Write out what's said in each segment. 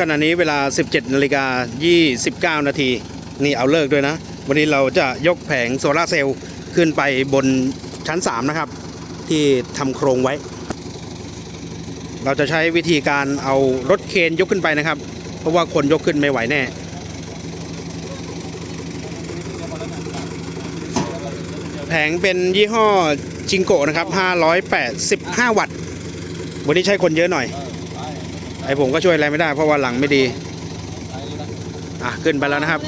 ขณะนี้เวลา 17นาฬิกา29 นาที นี่เอาเลิกด้วยนะ วันนี้เราจะยกแผงโซลาร์เซลล์ขึ้นไปบนชั้น 3 นะครับ ที่ทำโครงไว้ เราจะใช้วิธีการเอารถเคนยกขึ้นไปนะครับ เพราะว่าคนยกขึ้นไม่ไหวแน่แผงเป็นยี่ห้อจิงโกะนะครับ 585 วัตต์ วันนี้ใช้คนเยอะหน่อย ไอผมก็ช่วยอะไรไม่ได้ เพราะว่าหลังไม่ดี อะขึ้นไปแล้วนะครับ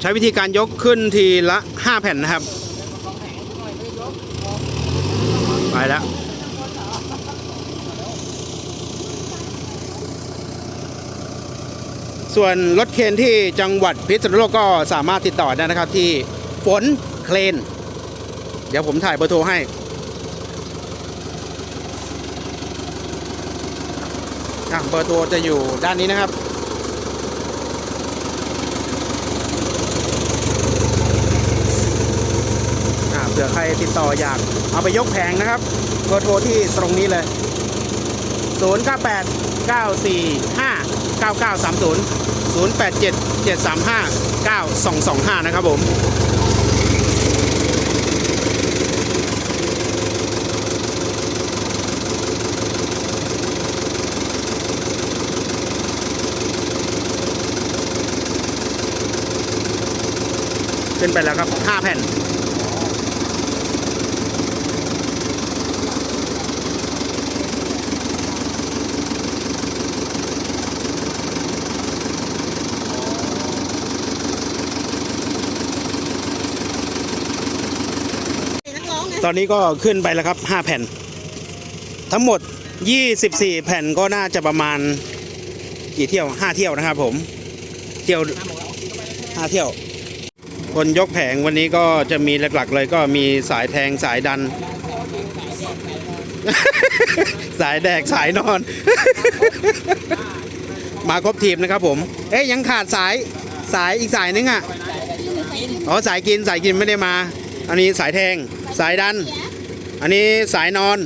ใช้วิธีการยกขึ้นทีละ 5 แผ่นนะครับ ไปแล้วส่วนรถเคนที่จังหวัดพิษณุโลกก็สามารถติดต่อได้นะครับที่ฝนเคลน เดี๋ยวผมถ่ายเบอร์โทรให้ อะ เบอร์โทรจะอยู่ด้านนี้นะครับเผื่อใครติดต่ออยากเอาไปยกแผงนะครับเบอร์โทรที่ตรงนี้เลย 0 9 8 9 4 5 9 9 3 0 0 8 7 7 3 5 9 2 2 5 นะครับผม ขึ้นไปแล้วครับ 5 แผ่น ตอนนี้ก็ขึ้นไปแล้วครับ 5 แผ่น ทั้งหมด 24 แผ่นก็น่าจะประมาณกี่เที่ยว 5 เที่ยวนะครับผม เที่ยว5เที่ยว คนยกแผงวันนี้ก็จะมีหลักๆ เลยก็มีสายแทงสายดัน สายแดกสายนอน มาครบทีมนะครับผม เอ๊ยยังขาดสายสายอีกสายนึงอะอ๋อสายกินสายกินไม่ได้มา อันนี้สายแทงสายดัน อันนี้สายนอน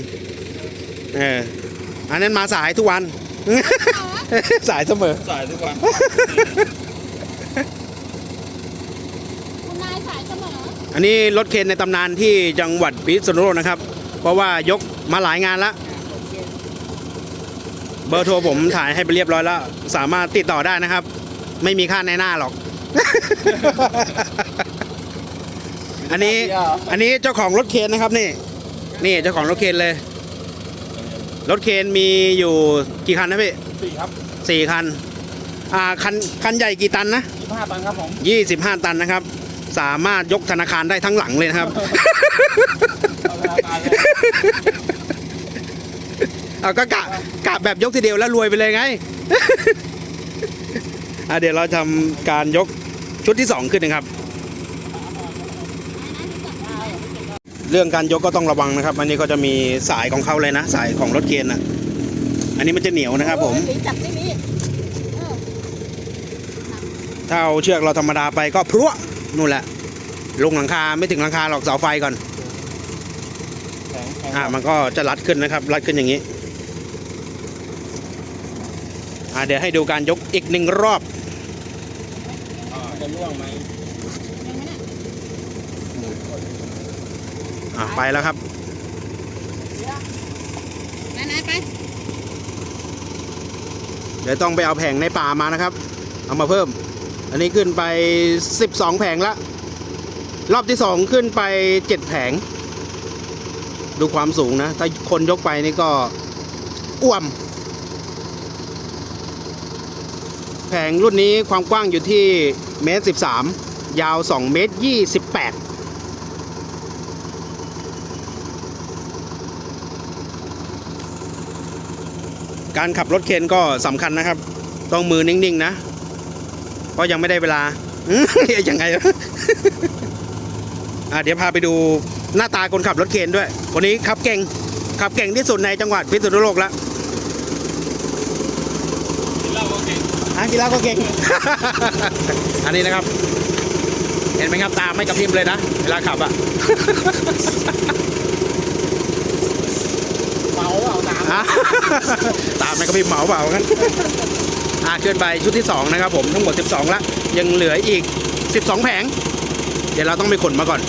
เอออันนั้นมาสายทุกวัน สายเสมอสายทุกวันายสายเสม ออันนี้รถเคนในตำนานที่จังหวัดพิษณุโลกนะครับ เพราะว่ายกมาหลายงานแล้วเบอร์โทรผมถ่ายให้ไปเรียบร้อยแล้ว สามารถติดต่อได้นะครับ ไม่มีค่าในหน้าหรอก อันนี้อันนี้เจ้าของรถเคนนะครับนี่ นี่เจ้าของรถเคนเลย รถเคนมีอยู่กี่คันนะพี่สี่ครับสี่คัน อ่าคันคันใหญ่กี่ตันนะยี่ห้าตันครับผมยี่สิบห้าตันนะครับ สามารถยกธนาคารได้ทั้งหลังเลยนะครับเอาเวลาตายเลยเอาก็กะกะแบบยกทีเดียวแล้วรวยไปเลยไงอะเดี๋ยวเราทำการยกชุดที่สองขึ้นนะครับ เรื่องการยกก็ต้องระวังนะครับ อันนี้ก็จะมีสายของเขาเลยนะ สายของรถเคนอะ อันนี้มันจะเหนียวนะครับ ผมหนีจับไม่มีเออถ้าเอาเชือกเราธรรมดาไปก็พรว นู่นแหละ ลงหลังคาไม่ถึงหลังคาหรอกเสาไฟก่อน แข็งแข็งอะมันก็จะรัดขึ้นนะครับ รัดขึ้นอย่างนี้ อะเดี๋ยวให้ดูการยกอีกหนึ่งรอบอ่าจะล่วงไหมอะไปแล้วครับนายนายไปเดี๋ยวต้องไปเอาแผงในป่ามานะครับ เอามาเพิ่ม อันนี้ขึ้นไป 12 แผงละ รอบที่ 2 ขึ้นไป 7 แผง ดูความสูงนะ ถ้าคนยกไปนี่ก็อ้วม แผงรุ่นนี้ความกว้างอยู่ที่เมตร 13 ยาว 2 เมตร 28การขับรถเคนก็สำคัญนะครับ ต้องมือนิ่ง ๆ นะ เพราะยังไม่ได้เวลาอื้อยังไงวะอะเดี๋ยวพาไปดูหน้าตาคนขับรถเคนด้วย คนนี้ขับเก่ง ขับเก่งที่สุดในจังหวัดพิษณุโลกแล้วกินเหล้าก็เก่งอะกีฬาก็เก่ง อันนี้นะครับ เห็นไหมครับตาไม่กระพริบเลยนะ เวลาขับอะอะตามไหมก็พี่เหมาเปล่ากัน อ่าเกินไปชุดที่ 2 นะครับผมทั้งหมด 12 ละ ยังเหลืออีก 12 แผง เดี๋ยวเราต้องไปขนมาก่อน